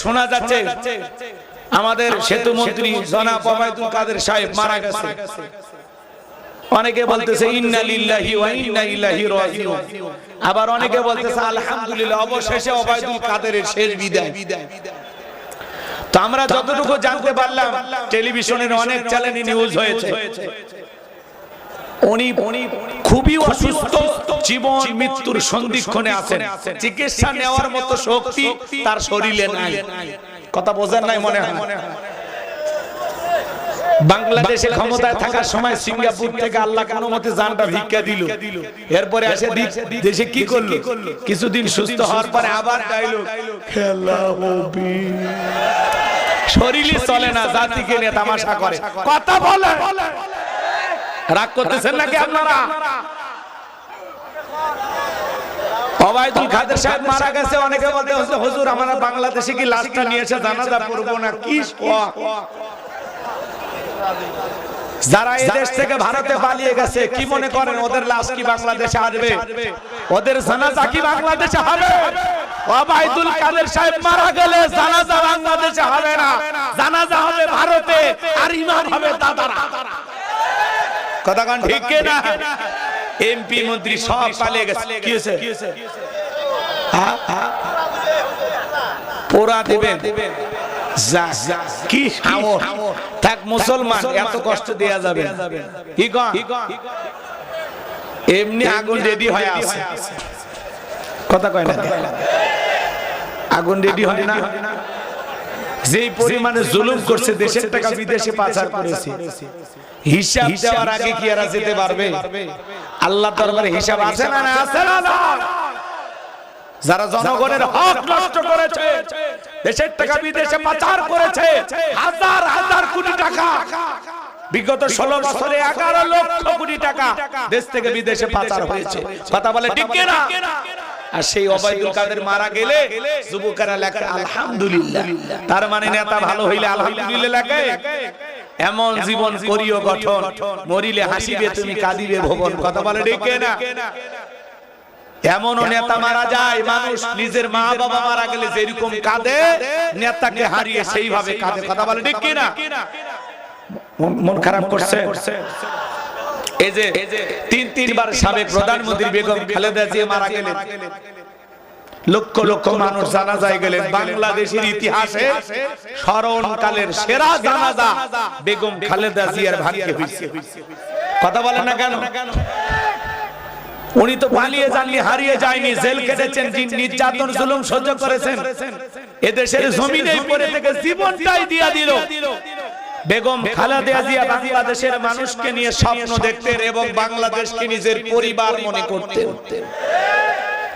শোনা যাচ্ছে। আমাদের সেতু মন্ত্রী জনাব ওবায়দুল কাদের সাহেব মারা গেছে। অনেকে বলতেছে ইন্না লিল্লাহি ওয়া ইন্না ইলাইহি রাজিউন। আবার অনেকে বলতেছে আলহামদুলিল্লাহ অবশেষে ওবায়দুল কাদেরের শেষ বিদায়। তো আমরা যতটুকু জানতে পারলাম টেলিভিশনের অনেক চ্যানেলে নিউজ হয়েছে। উনি খুবই অসুস্থ জীবন মৃত্যুর সন্ধিক্ষণে আছেন চিকিৎসা নেওয়ার মতো শক্তি তার শরীরে নাই। কথা বোঝেন নাই মনে হয়? বাংলাদেশে ক্ষমতায় থাকার সময় সিঙ্গাপুর থেকে আল্লাহ কোন মতে জানটা ভিক্ষা দিল। এরপরে আসে দেশে কি করল? কিছুদিন সুস্থ হওয়ার পরে আবার খেলা হবে। শরীরে চলে না জাতিকে নিয়ে তামাশা করে। কথা বলে। রাগ করতেছেন নাকি আপনারা? ওবায়দুল কাদের সাহেব মারা গেছে অনেকে বলতে হচ্ছে হুজুর আমরা বাংলাদেশে কি লাশটা নিয়ে এসে জানাজা পড়ব না কি যারা এই দেশ থেকে ভারতে পালিয়ে গেছে কি মনে করেন ওদের লাশ কি বাংলাদেশে আসবে ওদের জানাজা কি বাংলাদেশে হবে কাদের সাহেব মারা গেলে জানাজা বাংলাদেশে হবে না। জানাজা হবে ভারতে আর ইমাম হবে দাদারা। কথা কান। ঠিক না এমপি মন্ত্রী সব পালিয়ে গেছে। কি হয়েছে? হ্যাঁ? পোড়া দিবেন। যা, যা, কি থাক মুসলমান এত কষ্ট দেয়া যাবে। কি এমনি আগুন রেডি হয়ে আছে। কথা কয় না? আগুন রেডি হয় না। যেই পরিমাণে জুলুম করছে দেশের টাকা বিদেশে পাচার করেছে। হিসাব দেওয়ার আগে কি এরা যেতে পারবে? আল্লাহ দরবারে হিসাব আছে না না? আছে না না? যারা জনগণের হক নষ্ট করেছে দেশের টাকা বিদেশে পাচার করেছে হাজার হাজার কোটি টাকা। বিগত ষোলো বছরে এগারো লক্ষ কোটি টাকা দেশ থেকে বিদেশে পাচার হয়েছে। কথা বলে ঠিক কিনা? আর সেই অবায়দুল কাদের মারা গেলে যুবকেরা লেখা আলহামদুলিল্লাহ। তার মানে নেতা ভালো হইলে আলহামদুলিল্লাহ লেখে এমন জীবন করিও গঠন মরিলে হাসিবে তুমি কাঁদিবে ভবন। কথা বলে ঠিক না। এমনও নেতা মারা যায় মানুষ নিজের মা বাবা মারা গেলে যেরকম কাঁদে নেতাকে হারিয়ে সেইভাবে কাঁদে। কথা বলে ঠিক কিনা মন- মন খারাপ করছে। এই যে তিন তিনবার সাবেক প্রধানমন্ত্রী বেগম খালেদা জিয়া মারা গেলেন। লক্ষ লক্ষ মানুষ জানাজায় গেলেন, বাংলাদেশের ইতিহাসে স্মরণকালের সেরা জানাজা বেগম খালেদা জিয়ার ভাগ্যে হয়েছে। কথা বলেন না কেন? উনি তো পালিয়ে যাননি, হারিয়ে যায়নি, জেল কেটেছেন নির্যাতন, জুলুম সহ্য করেছেন। এদেশের জমিনেই পড়ে থেকে জীবনটাই দিয়া দিল। বেগম খালেদা জিয়া বাংলাদেশের মানুষকে নিয়ে স্বপ্ন দেখতেন এবং বাংলাদেশকে নিজের পরিবার মনে করতেন।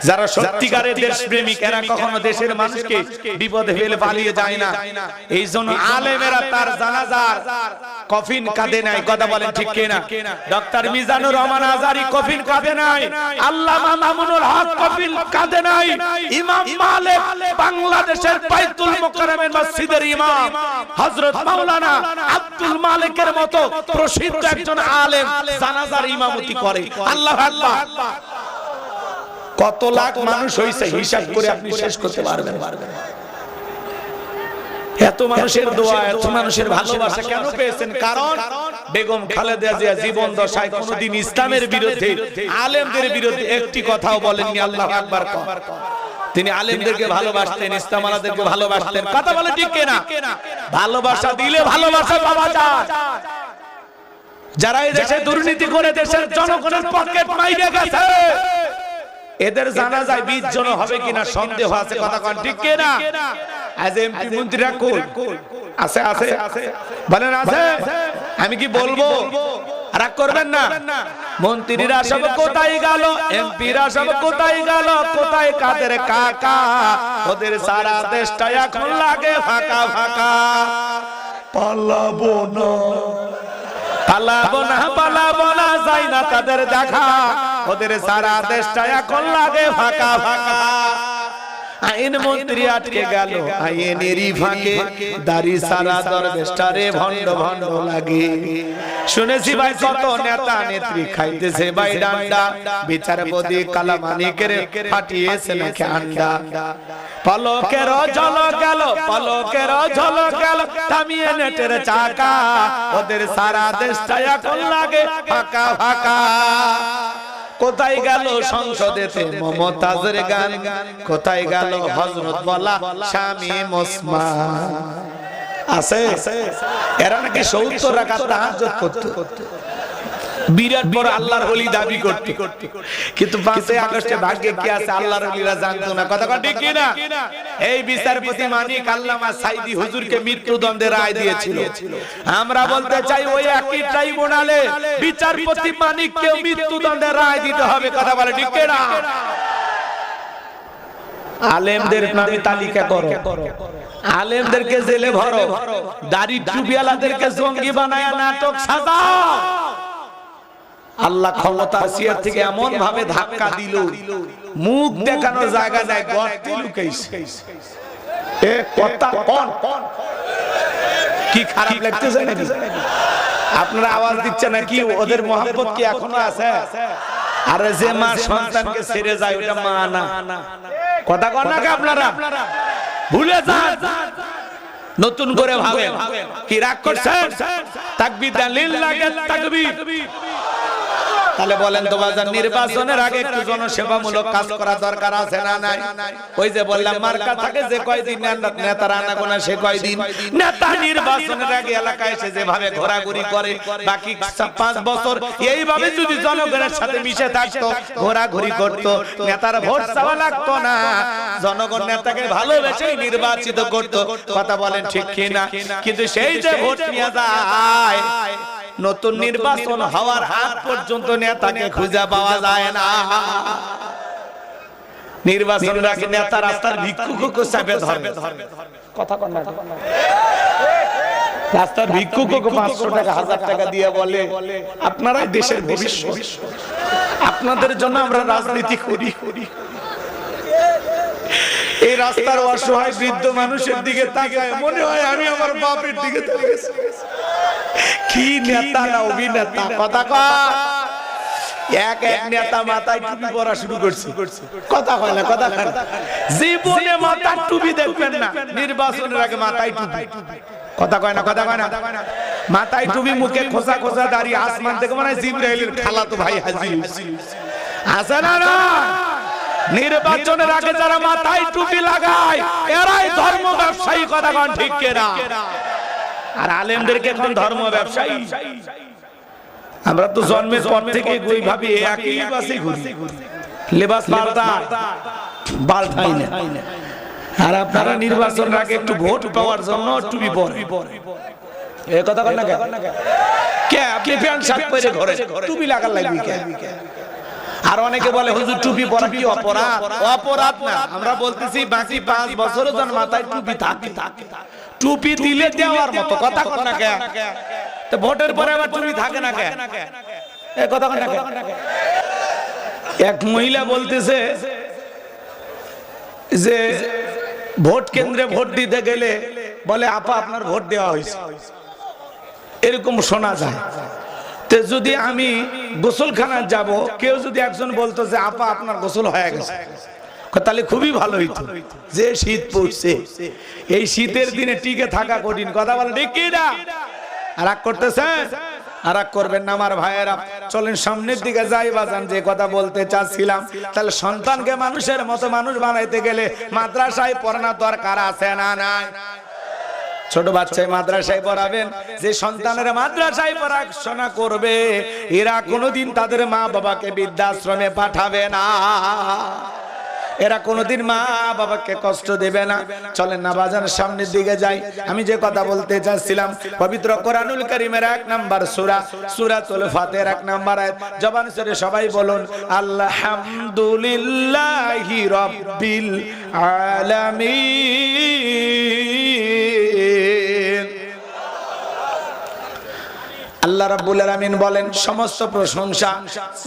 যারা সত্যিকারের দেশপ্রেমিক এরা কখনো দেশের মানুষকে বিপদে ফেলে পালিয়ে যায় না। এই জন্য আলেমেরা তার জানাজার কফিন কাঁদে নাই কথা বলেন ঠিক কিনা? ডক্টর মিজানুর রহমান আজারি কফিন কাঁদে নাই। আল্লামা মামুনুল হক কফিন কাঁদে নাই। ইমাম মালিক বাংলাদেশের বাইতুল মুকাররমের মসজিদের ইমাম। হযরত মাওলানা আব্দুল মালিকের মতো প্রসিদ্ধ একজন আলেম জানাজার ইমামতি করে। আল্লাহু আকবার। কত লাখ মানুষ হয়েছে হিসাব করে আপনি শেষ করতে পারবেন। এত মানুষের দোয়া এত মানুষের ভালোবাসা কেন পেয়েছেন? কারণ বেগম খালেদা জিয়া জীবন দশায় কোনোদিন ইসলামের বিরুদ্ধে আলেমদের বিরুদ্ধে একটি কথাও বলেননি আল্লাহ আকবার। তিনি আলেমদেরকে ভালোবাসতেন ইসলাম আলাদেরকে ভালোবাসতেন। কথা বলে ঠিক কিনা? ভালোবাসা দিলে ভালোবাসা পাওয়া যায়। যারা এই দেশে দুর্নীতি করে দেশের জনগণের পকেট মাইরে গেছে। এদের জানা যায় বিশ জন হবে কিনা সন্দেহ আছে কথা কন ঠিক কিনা? আজ এমপি মন্ত্রীরা আছে আছে বলেন আছে। আমি কি বলব? রাগ করবেন না। মন্ত্রীরা সব কোথায় গেল? এমপিরা সব কোথায় গেল? কোথায় কাদের কাকা? ওদের সারা দেশটা এখন লাগে ফাঁকা। ফাঁকা। পালাবো না। পালাবো না পালাবো না, যাই না তাদের দেখা। ওদের সারা দেশটা এখন লাগে ফাঁকা ফাঁকা। আইন মন্ত্রী আটকে গেল। আইনেরই ফাঁকে দাড়ি সারা দরবেশটারে ভণ্ড ভণ্ড লাগে। শুনেছি ভাই কত নেতা নেত্রী খাইতেছে ভাই ডান্ডা বিচারপতি কালামানিকের ফাটিয়েছে নাকি আন্ডা। পলকের জল গেল পলকের জল গেল। থামিয়ে নেটের চাকা। ওদের সারা দেশটা এখন লাগে ফাঁকা। ফাঁকা। কোথায় গেল সংসদেতে মমতাজের গান। কোথায় গেল হজরত বলা? স্বামী মোসমা আছে? এরা নাকি সৌত্তর রাখা তাহাজ্জুদ করতো। বিরাট বড় আল্লাহর ওলি দাবি করতে। কিন্তু পাঁচই আগস্টে ভাগ্যে কি আছে আল্লাহর ওলিরা জানতো না? কথা কথা ঠিক না এই বিচারপতি মানিক আল্লামা সাইদি হুজুরকে মৃত্যুদণ্ডের রায় দিয়েছিল। আমরা বলতে চাই ওই একই ট্রাইব্যুনালে বিচারপতি মানিককে মৃত্যুদণ্ডের রায় দিতে হবে। কথা বলে ঠিক না আলেমদের নামে তালিকা করো। আলেমদেরকে জেলে ভরো। দাড়ি টুপিওয়ালাদেরকে জঙ্গি বানায় নাটক সাজাও। আল্লাহ ক্ষমতা আসিয়ার থেকে এমন ভাবে ধাক্কা দিল মুখ দেখানোর জায়গা নাই গর্তে লুকাইছে। এ কথা কোন। কি খারাপ লাগতেছে নাকি? আপনারা আওয়াজ দিচ্ছে নাকি? ওদের মহব্বত কি এখনও আছে? আরে যে মা সন্তানকে ছেড়ে যায় ওটা মা না। কথা কন নাকি আপনারা? ভুলে যান। নতুন করে ভাবেন। কি রাগ করছেন? তাকবীর দেন লিল্লাহি তাকবীর। তাহলে বলেন তো বাজার নির্বাচনের আগে একটু জনসেবামূলক কাজ করা দরকার আছে না নাই? ওই যে বললাম, মার্কা থাকে যে কয়দিন নেতারা আনা গোনা সে কয়দিন? নেতা নির্বাচনের আগে এলাকায় এসে যেভাবে ঘোরাঘুরি করে, বাকি পাঁচ বছর এইভাবে যদি জনগণের সাথে মিশে থাকতো, ঘোরাঘুরি করত, নেতার ভোট চাওয়া লাগতো না। জনগণ নেতাকে ভালোবেসেই নির্বাচিত করত। কথা বলেন ঠিক কিনা? কিন্তু সেই যে ভোট নিয়ে যায় নতুন নির্বাচন হওয়ার হাত পর্যন্ত নেতাকে খুঁজে পাওয়া যায় না। নির্বাচন রাখে নেতা রাস্তার ভিক্ষুক চাপে ধরবে কথা কন রাস্তার ভিক্ষুক পাঁচশো টাকা হাজার টাকা দিয়ে বলে আপনারাই দেশের ভবিষ্যৎ। আপনাদের জন্য আমরা রাজনীতি করি করি। এই রাস্তার অসহায় বৃদ্ধ মানুষের দিকে তাকায়, মনে হয় আমি আমার বাপের দিকে কি নেতা না অভিনেতা, কথা কয় না, কথা মাথায় টুপি। মুখে আসমান মানে খালা তো ভাই হাজির আছে না? নির্বাচনের আগে যারা মাথায় টুপি লাগায় এরাই ধর্ম ব্যবসায়ী কথা কন ঠিক কেনা? আর আলেমদেরকে এখন ধর্ম ব্যবসায়ী? আমরা তো জন্মের পর থেকে ওই ভাবি একই বাসে ঘুরি। লেবাস পাল্টা পাল্টাই না। আর আপনারা নির্বাচন আগে একটু ভোট পাওয়ার জন্য টুপি পরে। এ কথা কন কে? আপনি প্যান্ট শার্ট পরে ঘরে। টুপি লাগার লাগবে কে? আর অনেকে বলে, হুজুর, টুপি পরা কি অপরাধ? অপরাধ না। আমরা বলতেছি, বাকি পাঁচ বছর জন মাথায় টুপি থাকে। টুপি দিলে দেওয়ার মতো, কথা কন না কে তো ভোটের পরে আবার টুপি থাকে না কে এ, কথা কন না কে এক মহিলা বলতেছে যে, ভোট কেন্দ্রে ভোট দিতে গেলে, বলে, আপা, আপনার ভোট দেওয়া হয়েছে। এরকম শোনা যায়। তে যদি আমি গোসলখানায় যাব, কেউ যদি একজন বলতো যে, আপা, আপনার গোসল হয়ে গেছে। তাহলে খুবই ভালো হইতো যে শীত পড়ছে। এই শীতের দিনে টিকে থাকা কঠিন। কথা বলে ঠিক না? আর রাগ করতেছেন? আর রাগ করবেন না, আমার ভাইয়েরা। চলেন সামনের দিকে যাই, বাজান, যে কথা বলতে চাচ্ছিলাম। তাহলে সন্তানকে মানুষের মতো মানুষ বানাইতে গেলে মাদ্রাসায় পড়ানো দরকার আছে না নাই? ছোট বাচ্চায় মাদ্রাসায় পড়াবেন, যে সন্তানের মাদ্রাসায় পড়াশোনা করবে, এরা কোনোদিন তাদের মা বাবাকে বৃদ্ধাশ্রমে পাঠাবে না। এরা কোনোদিন মা বাবাকে কষ্ট দেবে না। চলেন না বাজারের সামনের দিকে যাই। আমি যে কথা বলতে চাচ্ছিলাম, পবিত্র কোরআনুল করিমের এক নাম্বার সুরা সুরা সূরাতুল ফাতের এক নাম্বার জবান ছেড়ে সবাই বলুন, আলহামদুলিল্লাহি রাব্বিল আলামিন। আল্লাহ রাব্বুল আলামিন বলেন, সমস্ত প্রশংসা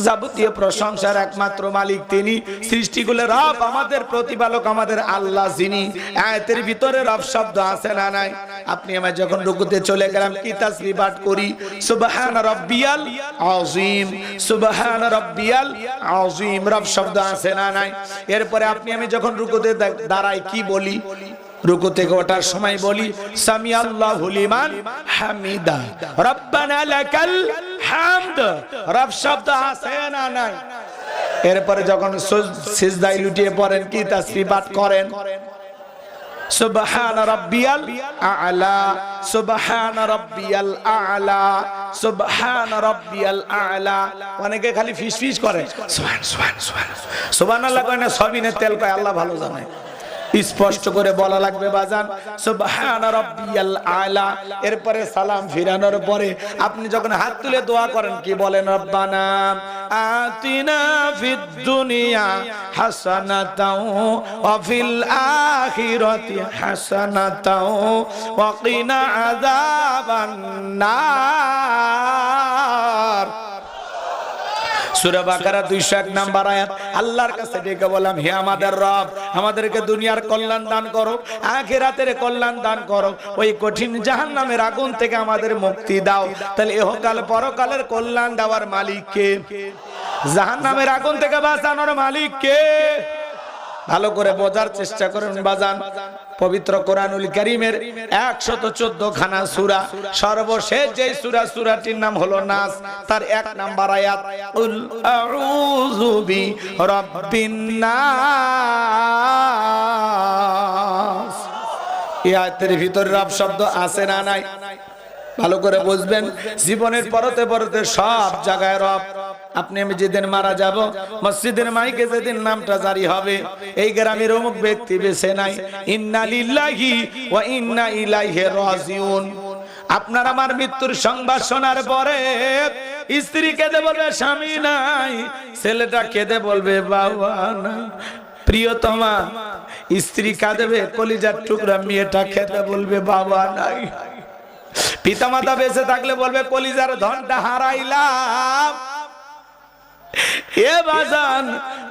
যাবতীয় প্রশংসার একমাত্র মালিক তিনি। সৃষ্টিগুলোর রব, আমাদের প্রতিপালক, আমাদের আল্লাহ যিনি। আয়াতের ভিতরে রব শব্দ আছে না নাই? আপনি আমার যখন রুকুতে চলে গেলাম, কি তাসবিহ পাঠ করি? সুবহান রাব্বিয়াল আযীম, সুবহান রাব্বিয়াল আযীম। রব শব্দ আছে না নাই? এরপরে আপনি আমি যখন রুকুতে দাঁড়াই, কি বলি? রুকু থেকে ওঠার সময় বলি, সামি আল্লাহ লিমান হামিদা। রব্বানা লাকাল হামদ। রব শব্দ আছে না নাই? এরপরে যখন সুজ- সিজদায় লুটিয়ে পড়েন, কি তাসবিহ পাঠ করেন? সুবহান রাব্বিয়াল আ'লা। সুবহান রাব্বিয়াল আ'লা। সুবহান রাব্বিয়াল আ'লা। অনেকে খালি ফিস ফিস করে। সুবহান সুবহান সুবহান। সুবহানাল্লাহ কয় না সবিনে তেল কয়, আল্লাহ ভালো জানে। স্পষ্ট করে বলা লাগবে, বাজান। আ'লা। এরপরে সালাম ফিরানোর পরে আপনি যখন হাত তুলে দোয়া করেন, কি বলেন? রব্বানা আতিনা হাসানাতাও সূরা বাকারা 201 নাম্বার আয়াত। আল্লাহর কাছে ডেকে বললাম হে আমাদের রব আমাদেরকে দুনিয়ার কল্যাণ দান করো আখিরাতের কল্যাণ দান করো। ওই কঠিন জাহান্নামের আগুন থেকে আমাদের মুক্তি দাও। তাহলে এহকাল পরকালের কল্যাণ দেওয়ার মালিক কে? জাহান্নামের আগুন থেকে বাঁচানোর মালিক কে? ভালো করে বোঝার চেষ্টা করুন বাজান। পবিত্র কোরআনুল করিমের একশত চোদ্দ খানা সুরা। সর্বশেষ যে সুরা, সুরাটির নাম হলো নাস, তার এক নাম্বার আয়াত, উল আউযু বি নাস। এই আয়াতের ভিতরে রব শব্দ আছে না নাই? ভালো করে বুঝবেন, জীবনের পরতে পরতে সব জায়গায় রব আপনি আমি যেদিন মারা যাব, মসজিদের মাইকে যেদিন নামটা জারি হবে, এই গ্রামের অমুক ব্যক্তি বেছে নাই। ইন্না লিল্লাহি ওয়া ইন্না ইলাইহি রাজিউন। আপনার আমার মৃত্যুর সংবাদ শোনার পরে স্ত্রী কেঁদে বলবে, স্বামী নাই। ছেলেটা কেঁদে বলবে, বাবা নাই প্রিয়তমা, স্ত্রী কাঁদবে, কলিজার টুকরা মেয়েটা খেতে বলবে, বাবা নাই। পিতামাতা বেঁচে থাকলে বলবে, কলিজার ধনটা হারাইলাম। বাজান,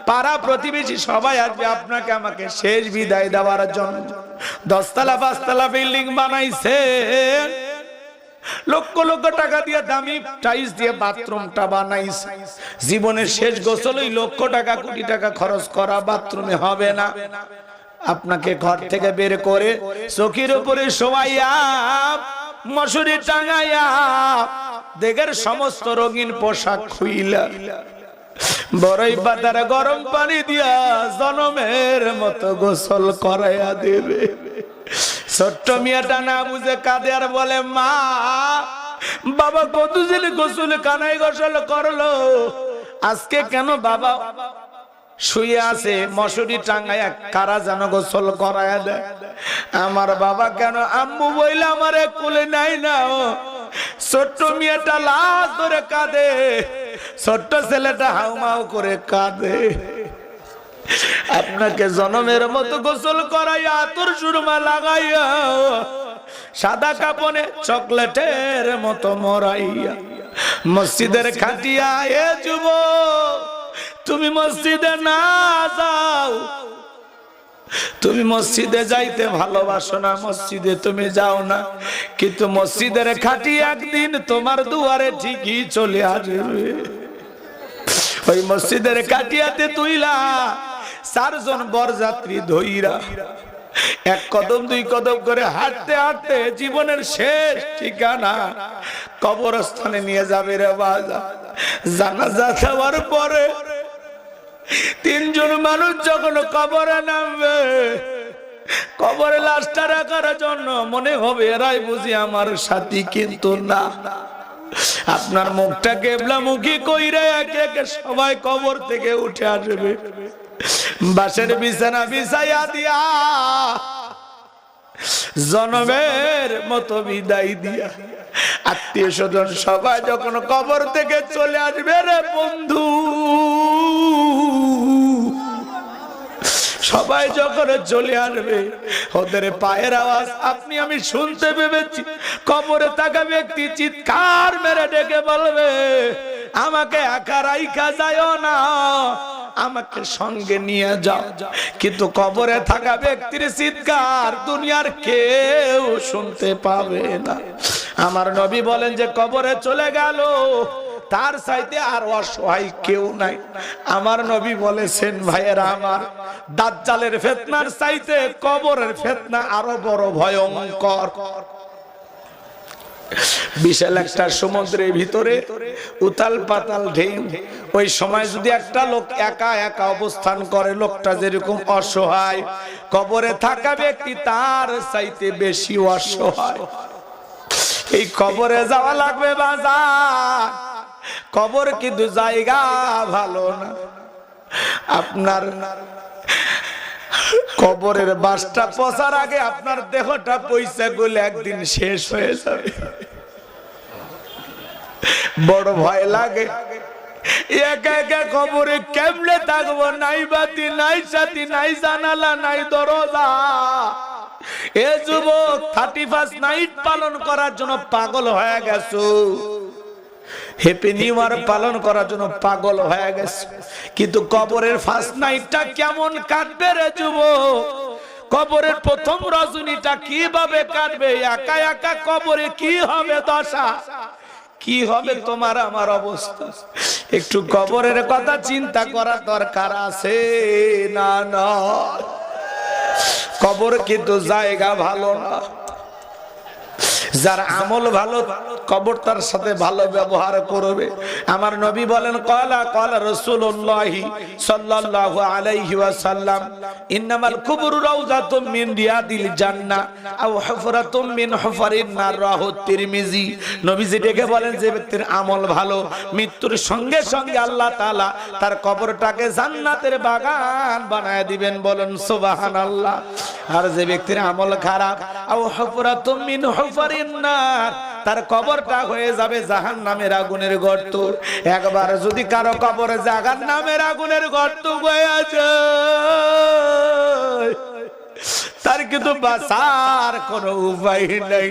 পাড়া প্রতিবেশী সবাই আসবে, আপনাকে আমাকে শেষ বিদায় দেওয়ার জন্য। দশতলা, পাঁচতলা বিল্ডিং বানাইছে লক্ষ লক্ষ টাকা দিয়ে দামি টাইলস দিয়ে বাথরুমটা বানাইছে। জীবনের শেষ লক্ষ টাকা, কোটি টাকা খরচ করা বাথরুমে হবে না। আপনাকে ঘর থেকে বের করে চোখের উপরে শোয়াইয়া মশুরি টাঙাইয়া দেগের সমস্ত রঙিন পোশাক খুইলা। বড়ই পাতার গরম পানি দিয়া জনমের মতো গোসল করাইয়া দেবে। ছোট্ট মিয়াটা না বুঝে কাঁদে আর বলে, মা, বাবা কত ছেলে গোসল কানাই গোসল করল? আজকে কেন বাবা শুয়ে আছে, মশুরি টাঙ্গায় কারা যেন গোসল করায় দেয়। আমার বাবা কেন, আম্মু বইলে আমার কুলে নাই না ছোট্ট মেয়েটা লাশ ধরে কাঁদে, ছোট্ট ছেলেটা হাউমাউ করে কাঁদে। আপনাকে জনমের মতো গোসল করাইয়া আতর সুরমা লাগাইয়া, সাদা কাপনে চকলেটের মতো মরাইয়া, মসজিদের খাটিয়া এ যুব তুমি মসজিদে না যাও। তুমি মসজিদে যাইতে ভালোবাসো না, মসজিদে তুমি যাও না। কিন্তু মসজিদের খাটি একদিন তোমার দুয়ারে ঠিকই চলে আসবে। ওই মসজিদের কাটিয়াতে তুইলা চারজন বরযাত্রী ধইরা, এক কদম, দুই কদম করে হাঁটতে হাঁটতে জীবনের শেষ ঠিকানা কবরস্থানে নিয়ে যাবে রে বাজা জানাজা দেওয়ার পরে তিনজন মানুষ যখন কবরে নামবে, কবরে লাশটা রাখার জন্য মনে হবে, এরাই বুঝি আমার সাথী, কিন্তু না। আপনার মুখটা কেবলা মুখী কইরে একে একে সবাই কবর থেকে উঠে আসবে। বাসের বিছানা বিছাইয়া দিয়া, জনমের মতো বিদায় দিয়া। আত্মীয় স্বজন সবাই যখন কবর থেকে চলে আসবে রে বন্ধু। সবাই যখন চলে আসবে, ওদের পায়ের আওয়াজ আপনি আমি শুনতে পেয়েছি। কবরে থাকা ব্যক্তি চিৎকার মেরে ডেকে বলবে, আমাকে একা রাইখা যায় না। আমাকে সঙ্গে নিয়ে যাও। কিন্তু কবরে থাকা ব্যক্তির চিৎকার দুনিয়ার কেউ শুনতে পাবে না। আমার নবী বলেন যে, কবরে চলে গেল, তার চাইতে আর অসহায় কেউ নাই। আমার নবী বলেছেন, ভাইয়েরা আমার, দাজ্জালের ফেতনার চাইতে কবরের ফেতনা আরও বড় ভয়ঙ্কর। বিশাল একটা সমুদ্রের ভিতরে উতাল পাতাল ঢেউ। ওই সময় যদি একটা লোক একা একা অবস্থান করে, লোকটা যেরকম অসহায়, কবরে থাকা ব্যক্তি তার চাইতে বেশি অসহায়। এই কবরে যাওয়া লাগবে বাজার, কবর কিন্তু জায়গা ভালো না। আপনার কবরের বাসটা পচার আগে আপনার দেহটা পয়সা গুলো একদিন শেষ হয়ে যাবে। বড় ভয় লাগে। কেমনে থাকব? নাই নাই জানালা, নাই থার্টি ফার্স্ট নাইট পালন করার জন্য পাগল হয়ে গেছো। হ্যাপি নিউ ইয়ার পালন করার জন্য পাগল হয়ে গেছে। কিন্তু কবরের ফার্স্ট নাইটটা কেমন কাটবে রে যুবক কবরের প্রথম রজনীটা কীভাবে কাটবে? একা একা কবরে কি হবে দশা? কি হবে তোমার আমার অবস্থা? একটু কবরের কথা চিন্তা করার দরকার আছে না না? কবর কিন্তু জায়গা ভালো না। যার আমল ভালো, কবর তার সাথে ভালো ব্যবহার করবে। আমার নবী বলেন, কলা কলা রাসূলুল্লাহি সাল্লাল্লাহু আলাইহি ওয়াসাল্লাম, ইন্নামাল কুবুরু রাউযাতুম মিন রিয়াদিল জান্নাহ আও হুফরাতুম মিন হুফারিন নার রাহু তিরমিজি। নবীজি ডেকে বলেন, যে ব্যক্তির আমল ভালো, মৃত্যুর সঙ্গে সঙ্গে আল্লাহ তাআলা তার কবরটাকে জান্নাতের বাগান বানায় দিবেন। বলেন, সুবহানাল্লাহ। আর যে ব্যক্তির আমল খারাপ, আও হুফরাতুম মিন হুফারিন নার তার কবরটা হয়ে যাবে জাহান নামের আগুনের গর্ত। একবার যদি কারও কবরে জাহান নামের আগুনের গর্ত হয়ে আছে তার কিন্তু বাঁচার কোনো উপায় নাই।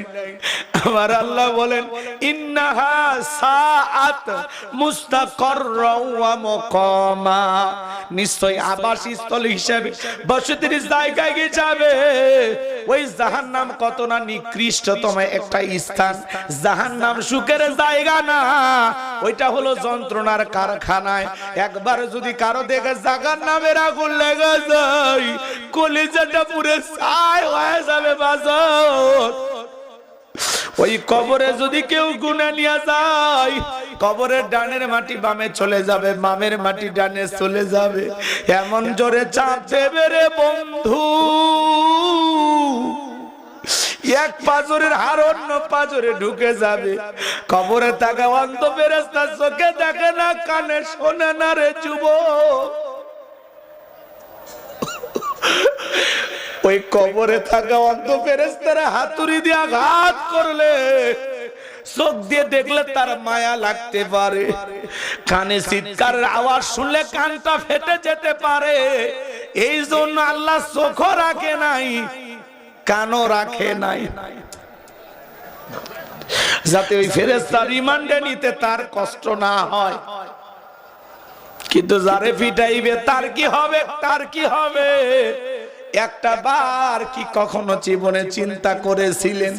আমার আল্লাহ বলেন ইন্নাহা সাআত ওয়া মুকামা। নিশ্চয় আবাসস্থল হিসেবে বসতির জায়গায় গিয়ে যাবে। ওই জাহান্নাম কত না নিকৃষ্টতম একটা স্থান। জাহান্নাম সুখের জায়গা না। ওইটা হলো যন্ত্রণার কারখানায়। একবার যদি কারও দেখে জাহান্নামের আগুন লেগে যায় কলিজাটা পুরে ছাই হয়ে যাবে ওই কবরে যদি কেউ গুনে নিয়ে যায়, কবরের ডানের মাটি বামে চলে যাবে, বামের মাটি ডানে চলে যাবে। এমন জোরে চাপ দেবে রে বন্ধু। এক পাজরের হার অন্য পাজরে ঢুকে যাবে। কবরে থাকা অন্ধ বেরেস্তা চোখে দেখে না, কানে শোনে না রে যুবক। ওই কবরে থাকা অন্ধ ফেরেস্তারা হাতুড়ি দিয়ে আঘাত করলে, চোখ দিয়ে দেখলে তার মায়া লাগতে পারে। কানে চিৎকারের আওয়াজ শুনলে কানটা ফেটে যেতে পারে। এই জন্য আল্লাহ চোখ রাখে নাই, কানও রাখে নাই। যাতে ওই ফেরেস্তা রিমান্ডে নিতে তার কষ্ট না হয়। কিন্তু যারে ফিটাইবে, তার কি হবে, তার কি হবে? একটা বার কি কখনো জীবনে চিন্তা করেছিলেন?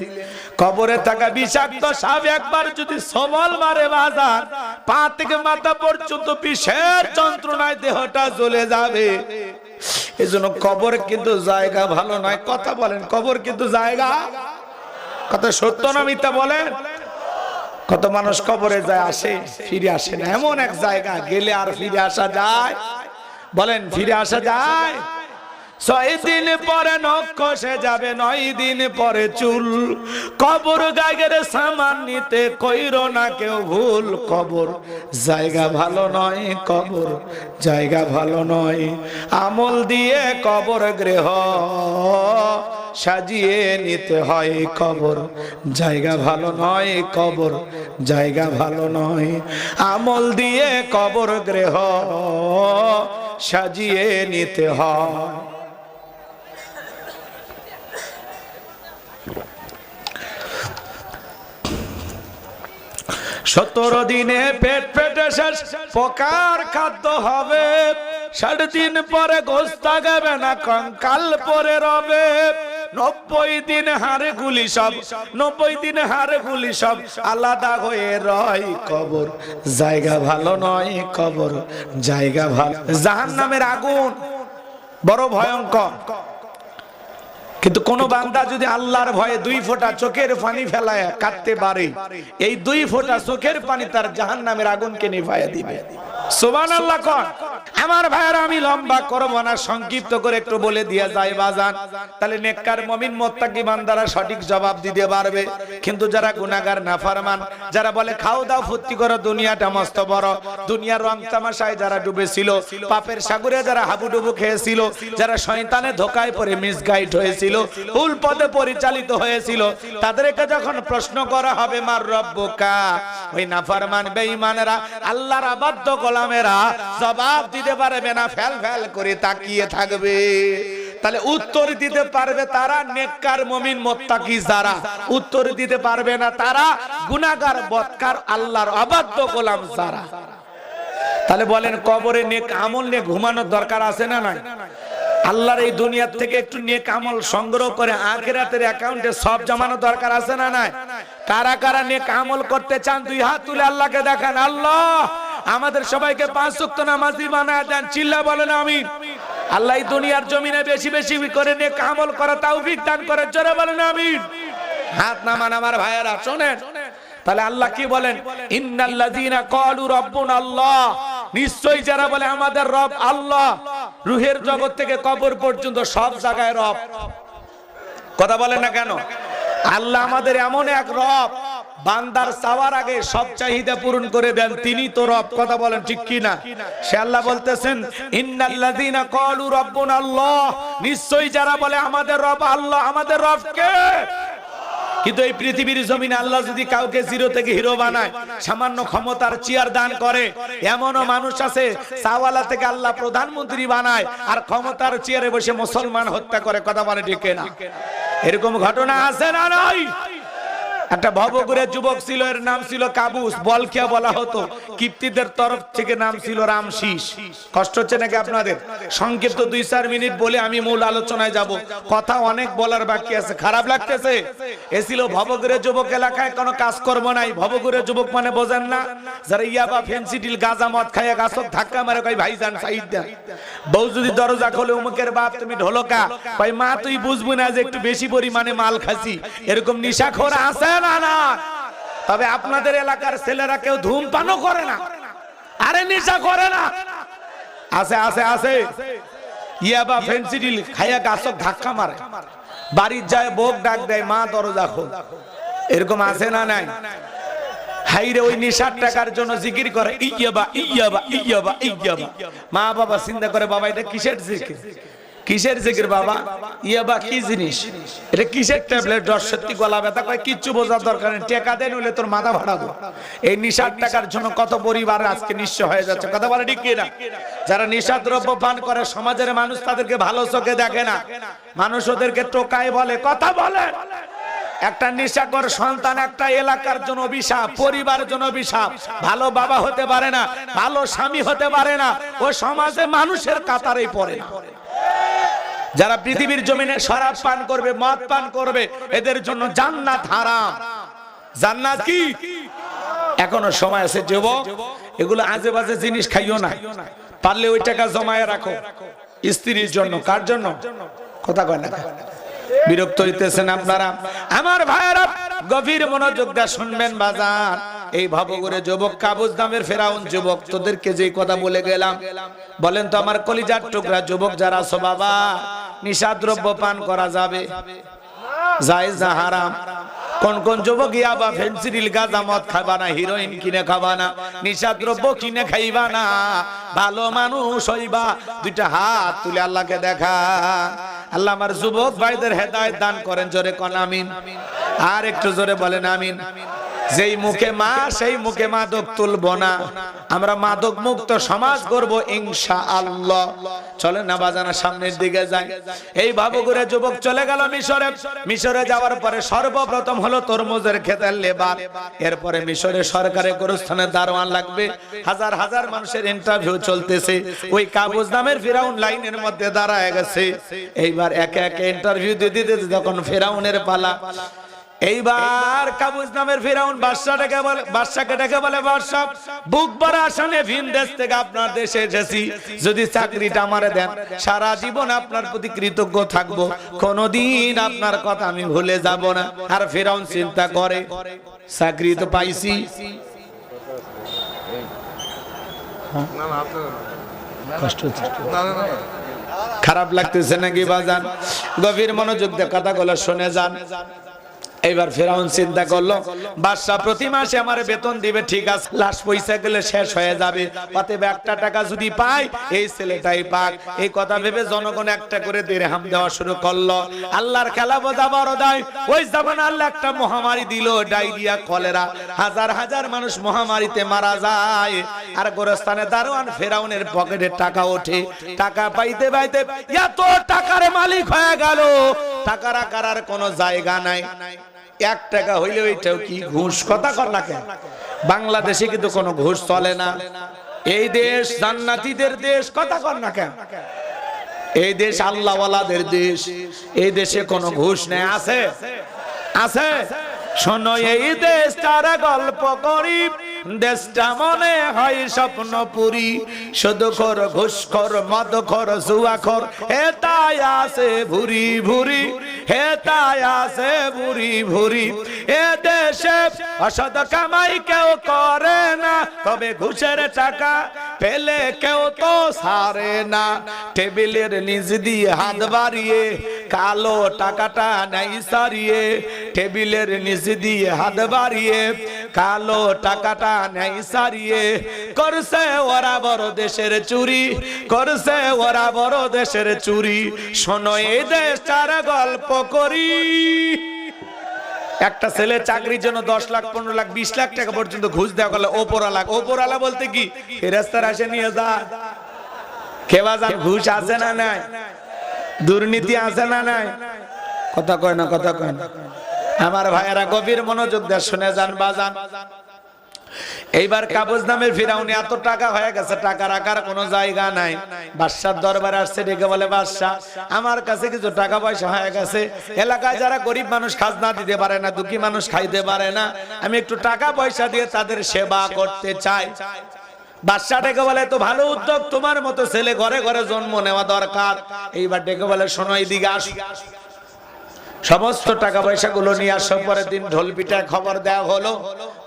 কবরে থাকা বিষাক্ত সাপ একবার যদি সবল মারে বাজার, পা থেকে মাথা পর্যন্ত বিশেষ যন্ত্রণায় দেহটা জ্বলে যাবে। এজন্য কবর কিন্তু জায়গা ভালো নয়। কথা বলেন, কবর কিন্তু জায়গা? কথা সত্য না মিথ্যা বলেন? কত মানুষ কবরে যায়, আসে, ফিরে আসে না। এমন এক জায়গা, গেলে আর ফিরে আসা যায়? বলেন, ফিরে আসা যায়? ছয় দিন পরে নখ খসে যাবে, নয় দিন পরে চুল। কবর গাগের সামান নিতে কইর না কেউ ভুল কবর জায়গা ভালো নয় কবর, জায়গা ভালো নয়। আমল দিয়ে কবর গৃহ সাজিয়ে নিতে হয় কবর। জায়গা ভালো নয় কবর, জায়গা ভালো নয়। আমল দিয়ে কবর গৃহ সাজিয়ে নিতে হয় সতেরো দিনে পেট পেটে শেষ, পোকার খাদ্য হবে। ষাট দিন পরে গোস থাকবে না, কঙ্কাল পরে রবে। নব্বই দিন হারে গুলি সব, নব্বই দিন হারে গুলি সব, আলাদা হয়ে রয় কবর। জায়গা ভালো নয় কবর, জায়গা ভালো জাহান নামের আগুন, বড় ভয়ঙ্কর। কিন্তু কোন বান্দা যদি আল্লাহর ভয়ে দুই ফোঁটা চোখের পানি ফেলায় কাটতে পারে এই দুই ফোঁটা চোখের পানি তার জাহান নামের আগুনকে নিভাইয়া দিবে। সোবান আল্লাহ কন আমার ভাইয়ের আমি লম্বা করব না সংক্ষিপ্ত করে একটু বলে দিয়ে যায় বাজান। তাহলে নেককার মমিন মোত্তাকি বান্দারা সঠিক জবাব দিতে পারবে। কিন্তু যারা গুনাহগার নাফরমান যারা বলে খাও দাও ফুর্তি করো দুনিয়াটা মস্ত বড়। দুনিয়ার রং তামাশায় যারা ডুবেছিল পাপের সাগরে যারা হাবুডুবু খেয়েছিল যারা শয়তানে ধোকায় পড়ে মিসগাইড হয়েছিল ভুল পথে পরিচালিত হয়েছিল। তাদেরকে যখন প্রশ্ন করা হবে, মার রব্বুকা? ওই নাফরমান বেঈমানেরা, আল্লাহর আবাদ্য গোলামেরা জবাব দিতে পারবে না, ফেল ফেল করে তাকিয়ে থাকবে। তাহলে উত্তর দিতে পারবে তারা নেককার মমিন মোত্তাকি যারা। উত্তর দিতে পারবে না তারা গুনাহগার, বৎকার, আল্লাহর অবাধ্য গোলাম যারা। তাহলে বলেন কবরে নেক আমল নিয়ে ঘুমানোর দরকার আছে না নাই? আল্লাহর এই দুনিয়ার থেকে একটু নেক আমল সংগ্রহ করে আখিরাতের অ্যাকাউন্টে সব জমানো দরকার আছে না নাই? কারা কারা নেক আমল করতে চান, দুই হাত তুলে আল্লাহকে দেখান। আল্লাহ, আমাদের সবাইকে পাঁচ ওয়াক্ত নামাজি বানায় দেন। চিল্লা বলেন, আমিন। আল্লাহ এই দুনিয়ার জমিনে বেশি বেশি করে নেক আমল করা তৌফিক দান করে জোরে বলেন, আমিন। হাত নামান আমার ভাইয়েরা, শোনেন। তাহলে আল্লাহ কি বলেন? ইন্নাল্লাযীনা ক্বালু রাব্বুনা আল্লাহ। নিশ্চয়ই যারা বলে আমাদের রব আল্লাহ, রুহের জগৎ থেকে কবর পর্যন্ত সব জায়গায় রব। কথা বলেন না কেন? আল্লাহ আমাদের এমন এক রব, বান্দার চাওয়ার আগে সব চাহিদা পূরণ করে দেন, তিনি তো রব। কথা বলেন ঠিক কি না? সে আল্লাহ বলতেছেন, ইন্নাল্লাযীনা ক্বালু রাব্বুনা আল্লাহ নিশ্চয়ই যারা বলে আমাদের রব আল্লাহ, আমাদের রব কে? কিন্তু এই পৃথিবীর জমিনে আল্লাহ যদি কাউকে জিরো থেকে হিরো বানায়, সামান্য ক্ষমতার চেয়ার দান করে, এমনও মানুষ আছে সাওয়ালা থেকে আল্লাহ প্রধানমন্ত্রী বানায়, আর ক্ষমতার চেয়ারে বসে মুসলমান হত্যা করে, কথা বলে ঠিক না এরকম ঘটনা আছে না নাই? একটা ভবগুরের যুবক ছিল, এর নাম ছিল কাবুস। বলকিয়া বলা হতো। কিপ্তিদের তরফ থেকে নাম ছিল রামশিস। কষ্ট হচ্ছে নাকি আপনাদের? সংক্ষিপ্ত দুই, চার মিনিট বলে আমি মূল আলোচনায় যাব। কথা অনেক বলার বাকি আছে। খারাপ লাগতেছে? এ ছিল ভবগুরের যুবক এলাকায় কোনো কাজ করব নাই। ভবগুরের যুবক মানে বোঝেন না? যারা ইয়াবা ফেন্সিডিল গাজা মদ খাইয়া গাছত ধাক্কা মারে কই ভাইজান সাইড দেন। বউ যদি দরজা খোলে, উমুকের বাপ, তুমি ঢোলকা? কই মা, তুই বুঝবি না যে একটু বেশি পরিমাণে মাল খাসি? এরকম নিশাখোর আছে না না। তবে আপনাদের এলাকার ছেলেরা কেউ ধূমপানও করে না। আরে নেশা করে না। আছে আছে আছে। ইয়াবা ফেন্সিডিল খাইয়া গাছত ধাক্কা মারে। বাড়ির যায় বোক ডাক দেয়, মা, দরজা খোল। এরকম আছে না নাই? হাইরে ওই নিশার টাকার জন্য জিকির করে ইয়াবা ইয়াবা ইয়াবা ইয়াবা মা বাবা চিন্তা করে, বাবা, এটা কিসের জিকির? কিসের জিকির বাবা? ইয়াবা কি জিনিস? এটা কিসের ট্যাবলেট? জ্বর সত্যি গলা ব্যথা কয়? কিচ্ছু বোঝার দরকার নেই। টেকা দেন হইলে তোর মাথা ভাড়াবো এই নিশার টাকার জন্য কত পরিবার আজকে নিঃস্ব হয়ে যাচ্ছে। কথা বলে ঠিক কিনা? যারা নিশা দ্রব্য পান করে, সমাজের মানুষ তাদেরকে ভালো চোখে দেখে না। মানুষ ওদেরকে টোকায় বলে, কথা বলে। একটা নেশাকর সন্তান, একটা এলাকার জন্য অভিশাপ, পরিবার জন্য অভিশাপ। ভালো বাবা হতে পারে না, ভালো স্বামী হতে পারে না। ও সমাজে মানুষের কাতারেই পড়ে না। যারা পৃথিবীর জমিনে শরাব পান করবে, মদ পান করবে, এদের জন্য জান্নাত হারাম। জান্নাত কি? এখনও সময় আছে যুবক, এগুলো আজে বাজে জিনিস খাইও না। পারলে ওই টাকা জমায়ে রাখো। স্ত্রীর জন্য, কার জন্য? কথা কয় না। বিরক্ত হইতেছেন আপনারা। আমার ভাইয়েরা, গভীর মনোযোগ দিয়ে শুনবেন বাজার এই ভবগুরে যুবক, কাবুজ নামের ফেরাউন যুবক, তোদেরকে যে কথা বলে গেলাম, বলেন তো আমার কলিজার টুকরা যুবক যারা আছো বাবা, নিশাদ্রব্য পান করা যাবে? জায়েজ না হারাম। কোন কোন যুবক, ইয়া ইয়াবা ফেন্সিডিল গাঁজা মদ খাবা না হিরোইন কিনে খাবা না নিশা দ্রব্য কিনে খাইবা না, ভালো মানুষ হইবা, দুইটা হাত তুলে আল্লাহকে দেখা। আল্লাহ আমার যুবক ভাইদের হেদায়েত দান করেন, জোরে কন, আমিন। আর একটু জোরে বলেন, আমিন। যেই মুখে মা, সেই মুখে মাদক তুলবো না। আমরা মাদক মুক্ত সমাজ করব ইনশা আল্লাহ চলে না বাজানা, সামনের দিকে যাই। এই বাবুগুরে যুবক চলে গেল মিশরে। মিশরে যাওয়ার পরে সর্বপ্রথম হলো তরমুজের খেতের লেবার। এরপরে মিশরে সরকারে গোরস্থানের দারোয়ান লাগবে। হাজার হাজার মানুষের ইন্টারভিউ চলতেছে। ওই কাবুজ নামের ফেরাউন লাইনের মধ্যে দাঁড়ায় গেছে। এইবার একে একে ইন্টারভিউ দিতে দিতে যখন ফেরাউনের পালা এইবার কাবুজ নামের ফিরাউন বাদশাটাকে বলে বাদশাকে ডেকে বলে বাদশাহ বুক ভরা আসনে ভিন দেশ থেকে আপনার দেশে এসেছি। যদি চাকরিটা আমারে দেন সারা জীবন আপনার প্রতি কৃতজ্ঞ থাকব। কোনদিন আপনার কথা আমি ভুলে যাব না। আর ফিরাউন চিন্তা করে চাকরি তো পাইছি। কষ্ট খারাপ লাগতেছে নাকি বাজান? গভীর মনোযোগ দিয়ে কথাগুলো শুনে যান। এইবার ফেরাউন চিন্তা করল, বাদশাহ প্রতি মাসে আমার বেতন দিবে, ঠিক আছে, লাশ পয়সা গেলে শেষ হয়ে যাবে। অতএব একটা টাকা যদি পাই, এই ছেলেটাই পাক। এই কথা ভেবে জনগণ একটা করে দিরহাম দেওয়া শুরু করল। আল্লাহর খেলা বোঝা বড় দেয়, ওই জামান আল্লাহ একটা মহামারী দিল, ডায়রিয়া, কলেরা। হাজার হাজার মানুষ মহামারীতে মারা যায়। আর গোরস্থানে দারোয়ান ফেরাউনের পকেটে টাকা ওঠে। টাকা পাইতে পাইতে এত টাকার মালিক হয়ে গেল। টাকা রাখার আর কোনো জায়গা নাই। এক টাকা হইলে ওইটাও কি ঘুষ? কথা কর না কেন। বাংলাদেশে কিন্তু কোনো ঘুষ চলে না। এই দেশ জান্নাতীদের দেশ, কথা কর না কেন। এই দেশ আল্লাহওয়ালাদের দেশ। এই দেশে কোনো ঘুষ নেই। আছে? আছে? শোনো, এই দেশটার গল্প করি। দেশটা মনে হয় স্বপ্ন পুরি শুধু খর ঘুষ খর মদ খর জুয়া খর হে তাই আছে ভুরি ভুরি হে তাই আছে ভুরি ভুরি। এ দেশে অসদ কামাই কেউ করে না, তবে ঘুষের টাকা পেলে কেউ তো সারে না। টেবিলের নিজ দিয়ে হাত বাড়িয়ে কালো টাকাটা নাই সারিয়ে, টেবিলের নিচ দিয়ে হাত বাড়িয়ে, কালো টাকাটা নাই সারিয়ে, করছে ওরা বড় দেশের চুরি, করছে ওরা বড় দেশের চুরি, শোনো এই দেশটার গল্প করি। একটা ছেলে চাকরির জন্য দশ লাখ, পনেরো লাখ, বিশ লাখ টাকা পর্যন্ত ঘুষ দেওয়া গেল ওপরালা ওপরালা বলতে কি? ফেরাস্তার আসে নিয়ে যা। খেবা যান ঘুষ আছে না নাই? দুর্নীতি আছে না নাই? কথা কয় না, কথা কয় না। আমার ভাইয়েরা গভীর মনোযোগ দিয়ে শুনে যান, বাজান। এইবার কাবুজ নামের ফিরাউনি, এত টাকা হয়ে গেছে, টাকা রাখার কোনো জায়গা নাই। বাদশার দরবারে আসছে, ডেকে বলে, বাদশাহ, আমার কাছে কিছু টাকা পয়সা হয়ে গেছে। এলাকায় যারা গরিব মানুষ খাজনা দিতে পারে না, দুঃখী মানুষ খাইতে পারে না, আমি একটু টাকা পয়সা দিয়ে তাদের সেবা করতে চাই। বাদশাহ ডেকে বলে তো ভালো উদ্যোগ তোমার মতো ছেলে ঘরে ঘরে জন্ম নেওয়া দরকার। এইবার ডেকে বলে, শোনো, এইদিকে আস। সমস্ত টাকা পয়সা গুলো নিয়ে আসার পরের দিন ঢোল পিঠায় খবর দেওয়া হলো।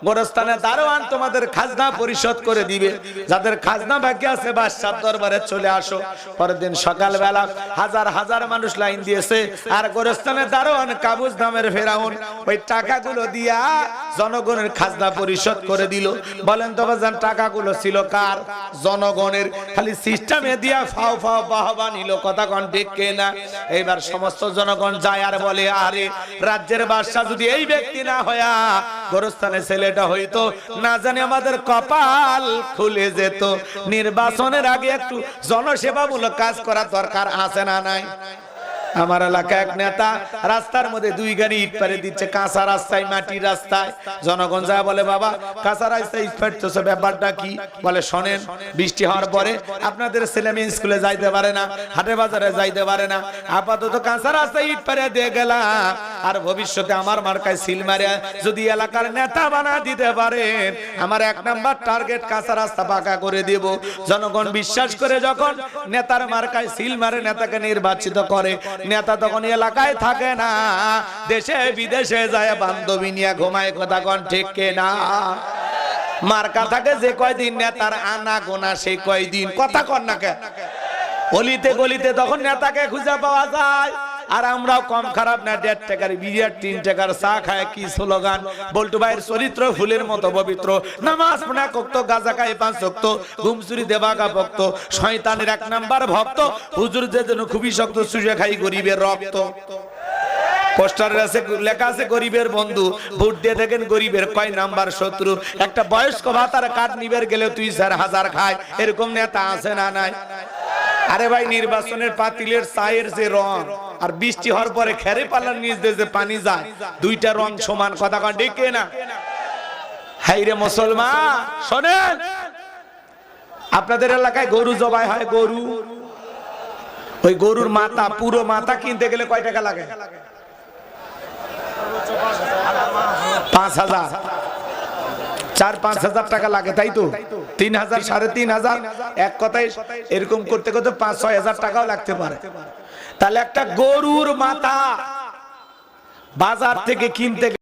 গোরস্থানে দারোয়ান তোমাদের খাজনা পরিশোধ করে দিবে। যাদের খাজনা বাকি আছে বাদশার দরবারে চলে আসো। পরের দিন সকালবেলা হাজার হাজার মানুষ লাইন দিয়েছে। আর গোরস্থানে দারোয়ান কাবুজ নামের ফেরাউন ওই টাকাগুলো দিয়া জনগণের খাজনা পরিশোধ করে দিল। বলেন তো বাজান, টাকাগুলো ছিল কার? জনগণের। খালি সিস্টেমে দিয়া ফাও ফাও বাহবা নিল। কথা কন ঠিক না এইবার সমস্ত জনগণ যায় আর বলে আরে রাজ্যের বাদশা যদি এই ব্যক্তি না হয়া গোরস্থানে ছেলেটা হইতো, না জানি আমাদের কপাল খুলে যেত। নির্বাচনের আগে একটু জনসেবামূলক কাজ করা দরকার আছে না নাই? আমার এলাকা এক নেতা রাস্তার মধ্যে দুই গাড়ি ইট পারে দিচ্ছে, কাঁচা রাস্তায়, মাটির রাস্তায়। জনগণ যা বলে, বাবা, কাঁচা রাস্তায় ইট পারতেছে ব্যাপারটা কি? বলে, শোনেন, বৃষ্টি হওয়ার পরে আপনাদের ছেলে মেয়ে স্কুলে যাইতে পারে না, হাটে বাজারে যাইতে পারে না। আপাতত কাঁচা রাস্তায় ইট পারে দিয়ে গেলাম। আর ভবিষ্যতে আমার মার্কায় সিল মারে, যদি এলাকার নেতা বানা দিতে পারেন আমার এক নাম্বার টার্গেট কাঁচা রাস্তা পাকা করে দেব। জনগণ বিশ্বাস করে যখন নেতার মার্কায় সিল মারে, নেতাকে নির্বাচিত করে। নেতা তখন এলাকায় থাকে না, দেশে বিদেশে যায়, বান্ধবী নিয়ে ঘুমায়, কথা কন ঠিক না মার্কা থাকে যে কয়দিন নেতার আনা গোনা সেই কয়দিন, কথা কন না কে অলিতে গলিতে তখন নেতাকে খুঁজে পাওয়া যায়। আর আমরাও কম খারাপ না, দেড় টাকার বিরিয়ার তিন টাকার চা খায়, কি স্লোগান? বল্টু ভাইয়ের চরিত্র ফুলের মতো পবিত্র। নামাজ পড়া কক্ত, গাজা খায় পাঁচ শক্ত ঘুমসুরি দেবাগা ভক্ত। শয়তানের এক নাম্বার ভক্ত। হুজুর যে জন্য খুবই শক্ত সুজে খাই গরিবের রক্ত। পোস্টারে আছে, লেখা আছে গরিবের বন্ধু। ভোট দিয়ে দেখেন গরিবের কয় নাম্বার শত্রু। একটা বয়স্ক ভাতার কাঠ নিবের গেলে তুই স্যার হাজার খায়। এরকম নেতা আছে না নাই? আরে ভাই, নির্বাচনের পাতিলের চায়ের যে রং, আর বৃষ্টি হওয়ার পরে খেরে পালার নিচ দিয়ে যে পানি যায়, দুইটা রং সমান, কথা কন ডেকে না হাই রে মুসলমান, শোনেন, আপনাদের এলাকায় গরু জবাই হয় গরু? ওই গরুর মাথা, পুরো মাথা কিনতে গেলে কয় টাকা লাগে? পাঁচ হাজার। চার পাঁচ হাজার টাকা লাগে তাই তো? তিন হাজার সাড়ে তিন হাজার এক কথায় এরকম করতে করতে পাঁচ ছয় হাজার টাকাও লাগতে পারে। তাহলে একটা গরুর মাথা বাজার থেকে কিনতে